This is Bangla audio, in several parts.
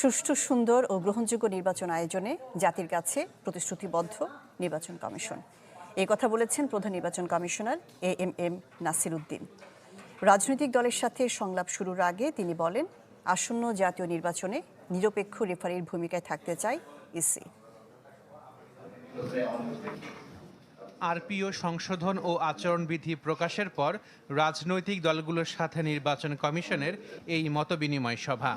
সুষ্ঠু, সুন্দর ও গ্রহণযোগ্য নির্বাচন আয়োজনে জাতির কাছে প্রতিশ্রুতিবদ্ধ নির্বাচন কমিশন। এই কথা বলেছেন প্রধান নির্বাচন commissioner A M M Nasir Uddin. রাজনৈতিক দলের সাথে সংলাপ শুরুর আগে তিনি বলেন, আসন্ন জাতীয় নির্বাচনে নিরপেক্ষ রেফারির ভূমিকায় থাকতে চায় ইসি। আরপিও সংশোধন ও আচরণবিধি প্রকাশের পর রাজনৈতিক দলগুলোর সাথে নির্বাচন কমিশনের এই মতবিনিময় সভা।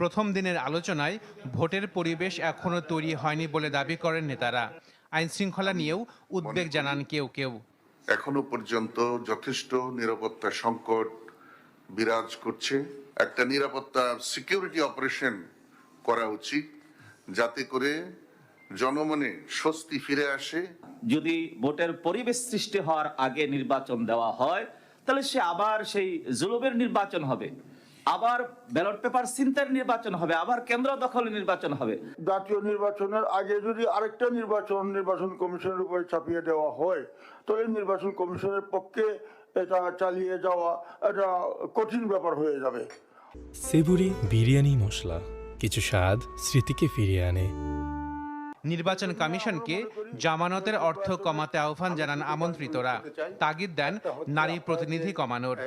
প্রথম দিনের আলোচনায় ভোটের পরিবেশ এখনও তৈরি হয়নি বলে দাবি করেন নেতারা। আইন শৃঙ্খলা নিয়েও উদ্বেগ জানান কেউ কেউ। এখনও পর্যন্ত যথেষ্ট নিরাপত্তা সংকট বিরাজ করছে। একটা নিরাপত্তা সিকিউরিটি অপারেশন করা উচিত যাতে করে জনমনে স্বস্তি ফিরে আসে। যদি ভোটের পরিবেশ সৃষ্টি হওয়ার আগে নির্বাচন দেওয়া হয় তাহলে সে আবার সেই জুলুমের নির্বাচন হবে। আবার ব্যালট পেপার চিন্তার নির্বাচন হবে আবার কেন্দ্র দখলের নির্বাচন হবে। জাতীয় নির্বাচনের আগে যদি আরেকটা নির্বাচন নির্বাচন কমিশনের উপরে চাপিয়ে দেওয়া হয় তাহলে নির্বাচন কমিশনের পক্ষে এটা চালিয়ে যাওয়া এটা কঠিন ব্যাপার হয়ে যাবে। সেবুরি বিরিয়ানি মশলা কিছু স্বাদ স্মৃতিকে ফিরিয়ে আনে। নির্বাচন কমিশনকে জামানতের অর্থ কমাতে আহ্বান জানান আমন্ত্রিতরা। তাগিদ দেন নারী প্রতিনিধি কমানোর।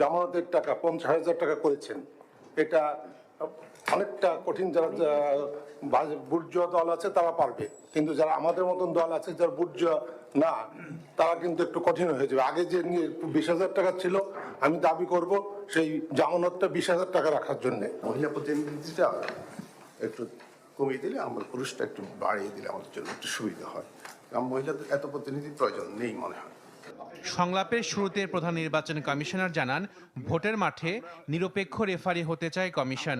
জামানতের টাকা পঞ্চাশ হাজার টাকা করেছেন। এটা অনেকটা কঠিন যারা বুর্জ দল আছে তারা পারবে। কিন্তু যারা আমাদের মতন দল আছে যারা বুর্জ না তারা কিন্তু একটু কঠিন হয়ে যাবে। আগে যে বিশ হাজার টাকা ছিল আমি দাবি করব সেই জামানতটা বিশ হাজার টাকা রাখার জন্য। মহিলা প্রতিনিধিটা একটু কমিয়ে দিলে আমরা পুরুষটা একটু বাড়িয়ে দিলে আমাদের জন্য একটু সুবিধা হয়। কারণ মহিলাদের এত প্রতিনিধির প্রয়োজন নেই মনে হয়। সংলাপের শুরুতে প্রধান নির্বাচন কমিশনার জানান ভোটের মাঠে নিরপেক্ষ রেফারি হতে চায় কমিশন।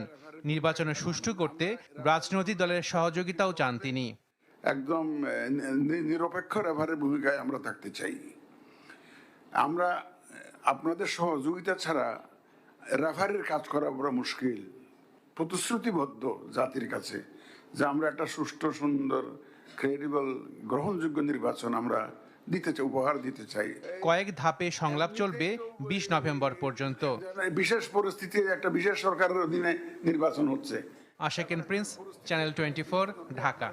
নির্বাচন সুষ্ঠু করতে রাজনৈতিক দলের সহযোগিতাও চান তিনি। একদম নিরপেক্ষ রেফারের ভূমিকায় আমরা থাকতে চাই। আমরা আপনাদের সহযোগিতা ছাড়া রেফারির কাজ করা বড় মুশকিল। প্রতিশ্রুতিবদ্ধ জাতির কাছে। যে আমরা একটা সুষ্ঠু সুন্দর ক্রেডিবল গ্রহণযোগ্য নির্বাচন আমরা দিতে চাই উপহার দিতে চাই। কয়েক ধাপে সংলাপ চলবে বিশ নভেম্বর পর্যন্ত। বিশেষ পরিস্থিতি একটা বিশেষ সরকারের অধীনে নির্বাচন হচ্ছে। আশেকেন প্রিন্স চ্যানেল টোয়েন্টি ঢাকা।